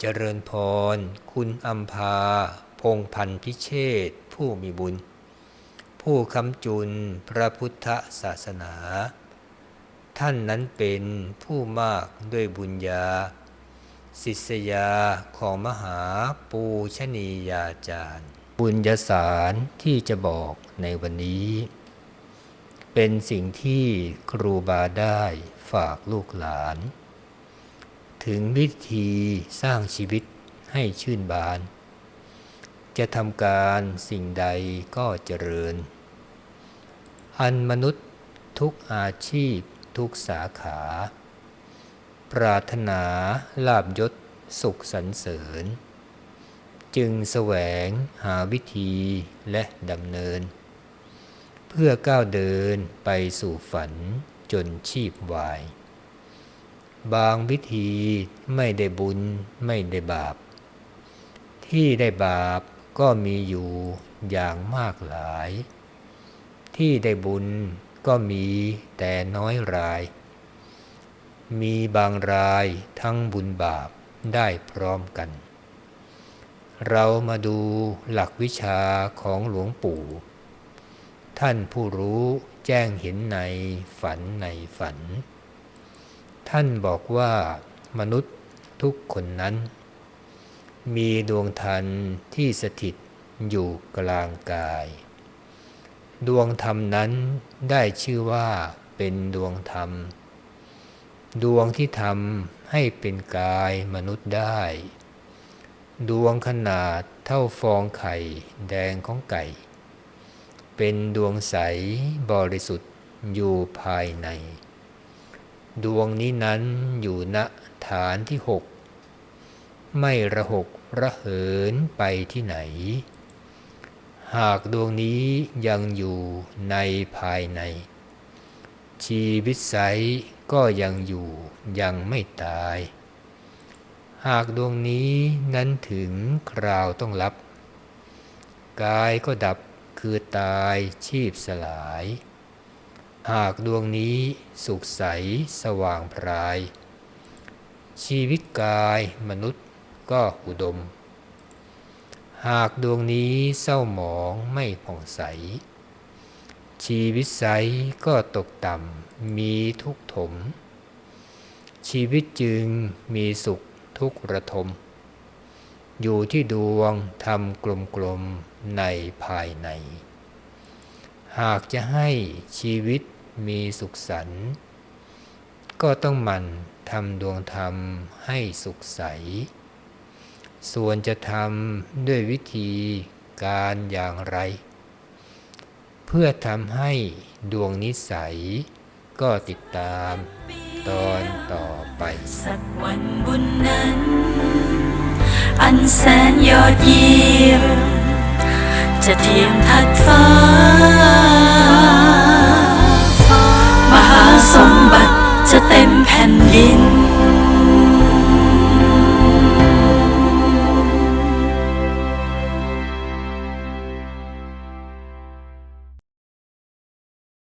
เจริญพร คุณอัมพา พงพันพิเชษผู้มีบุญ ผู้คำจุนพระพุทธศาสนา ท่านนั้นเป็นผู้มากด้วยบุญญา ศิษยาของมหาปูชนียาจารย์ บุญญาสารที่จะบอกในวันนี้ เป็นสิ่งที่ครูบาได้ฝากลูกหลาน ถึงวิธีสร้างชีวิตให้ชื่นบาน จะทำการสิ่งใดก็เจริญ อันมนุษย์ทุกอาชีพทุกสาขา ปรารถนาลาบยศสุขสรรเสริญ จึงแสวงหาวิธีและดำเนิน เพื่อก้าวเดินไปสู่ฝันจนชีพวาย บางวิธีไม่ได้บุญไม่ได้บาป ที่ได้บาปก็มีอยู่อย่างมากหลาย ที่ได้บุญก็มีแต่น้อยราย มีบางรายทั้งบุญบาปได้พร้อมกัน เรามาดูหลักวิชาของหลวงปู่ ท่านผู้รู้แจ้งเห็นในฝันในฝัน ท่านบอกว่ามนุษย์ทุกคนนั้น มีดวงทันที่สถิตอยู่กลางกาย ดวงธรรมนั้นได้ชื่อว่าเป็นดวงธรรม ดวงที่ทำให้เป็นกายมนุษย์ได้ ดวงขนาดเท่าฟองไข่แดงของไก่ เป็นดวงใสบริสุทธิ์อยู่ภายใน ดวงนี้นั้นอยู่ณฐานที่หกไม่ระหกระเหินไปที่ไหน หากดวงนี้ยังอยู่ในภายใน ชีวิตใสก็ยังอยู่ยังไม่ตาย หากดวงนี้นั้นถึงคราวต้องรับ กายก็ดับคือตายชีพสลาย หากดวงนี้สุขใสสว่างพราย ชีวิตกายมนุษย์ก็อุดม หากดวงนี้เศร้าหมองไม่ผ่องใส ชีวิตใสก็ตกต่ำมีทุกข์ถม ชีวิตจึงมีสุขทุกขระทม อยู่ที่ดวงทำกลมๆในภายในหากจะให้ชีวิต มีสุขสันต์ก็ต้องหมันทำดวงธรรมให้สุขใส ส่วนจะทำด้วยวิธีการอย่างไร เพื่อทำให้ดวงนิสัย ก็ติดตามตอนต่อไป สักวันบุญนั้น อันแสนยอดเยี่ยม สมบัติจะเต็มแผ่นดิน